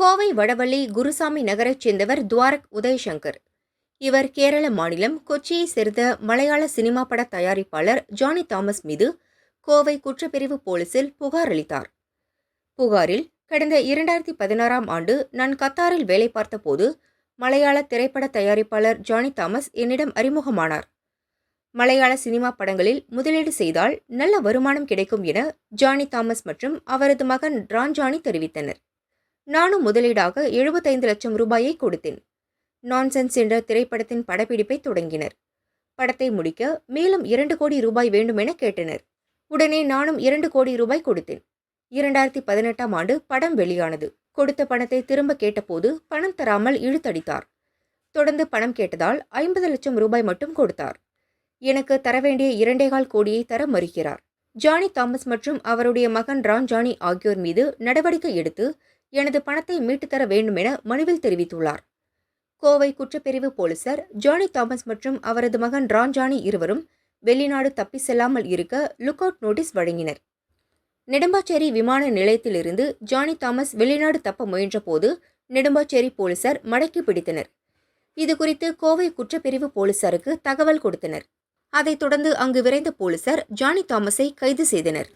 கோவை வடவள்ளி குருசாமி நகரைச் சேர்ந்தவர் துவாரக் உதயசங்கர். இவர் கேரள மாநிலம் கொச்சியைச் சேர்ந்த மலையாள சினிமா பட தயாரிப்பாளர் ஜானி தாமஸ் மீது கோவை குற்றப்பிரிவு போலீசில் புகார் அளித்தார். புகாரில் கடந்த இரண்டாயிரத்தி பதினாறாம் ஆண்டு நான் கத்தாரில் வேலை பார்த்தபோது மலையாள திரைப்பட தயாரிப்பாளர் ஜானி தாமஸ் என்னிடம் அறிமுகமானார். மலையாள சினிமா படங்களில் முதலீடு செய்தால் நல்ல வருமானம் கிடைக்கும் என ஜானி தாமஸ் மற்றும் அவரது மகன் ரான்ஜானி தெரிவித்தனர். நானும் முதலீடாக எழுபத்தைந்து லட்சம் ரூபாயை கொடுத்தேன். நான்சென்ஸ் என்ற திரைப்படத்தின் படப்பிடிப்பை தொடங்கினர். படத்தை முடிக்க மேலும் இரண்டு கோடி ரூபாய் வேண்டுமென கேட்டனர். உடனே நானும் இரண்டு கோடி ரூபாய் கொடுத்தேன். இரண்டாயிரத்தி பதினெட்டாம் ஆண்டு படம் வெளியானது. கொடுத்த பணத்தை திரும்ப கேட்டபோது பணம் தராமல் இழுத்தடித்தார். தொடர்ந்து பணம் கேட்டதால் ஐம்பது லட்சம் ரூபாய் மட்டும் கொடுத்தார். எனக்கு தர வேண்டிய இரண்டேகால் கோடியை தர மறுக்கிறார். ஜானி தாமஸ் மற்றும் அவருடைய மகன் ரான் ஜானி ஆகியோர் மீது நடவடிக்கை எடுத்து எனது பணத்தை மீட்டுத்தர வேண்டும் வேண்டுமென மனுவில் தெரிவித்துள்ளார். கோவை குற்றப்பிரிவு போலீசார் ஜானி தாமஸ் மற்றும் அவரது மகன் ராஞ்சானி இருவரும் வெளிநாடு தப்பி செல்லாமல் இருக்க லுக் அவுட் நோட்டீஸ் வழங்கினர். நெடும்பாச்சேரி விமான நிலையத்திலிருந்து ஜானி தாமஸ் வெளிநாடு தப்ப முயன்றபோது நெடும்பாச்சேரி போலீசார் மடக்கி பிடித்தனர். இதுகுறித்து கோவை குற்றப்பிரிவு போலீசாருக்கு தகவல் கொடுத்தனர். அதைத் தொடர்ந்து அங்கு விரைந்த போலீசார் ஜானி தாமஸை கைது செய்தனர்.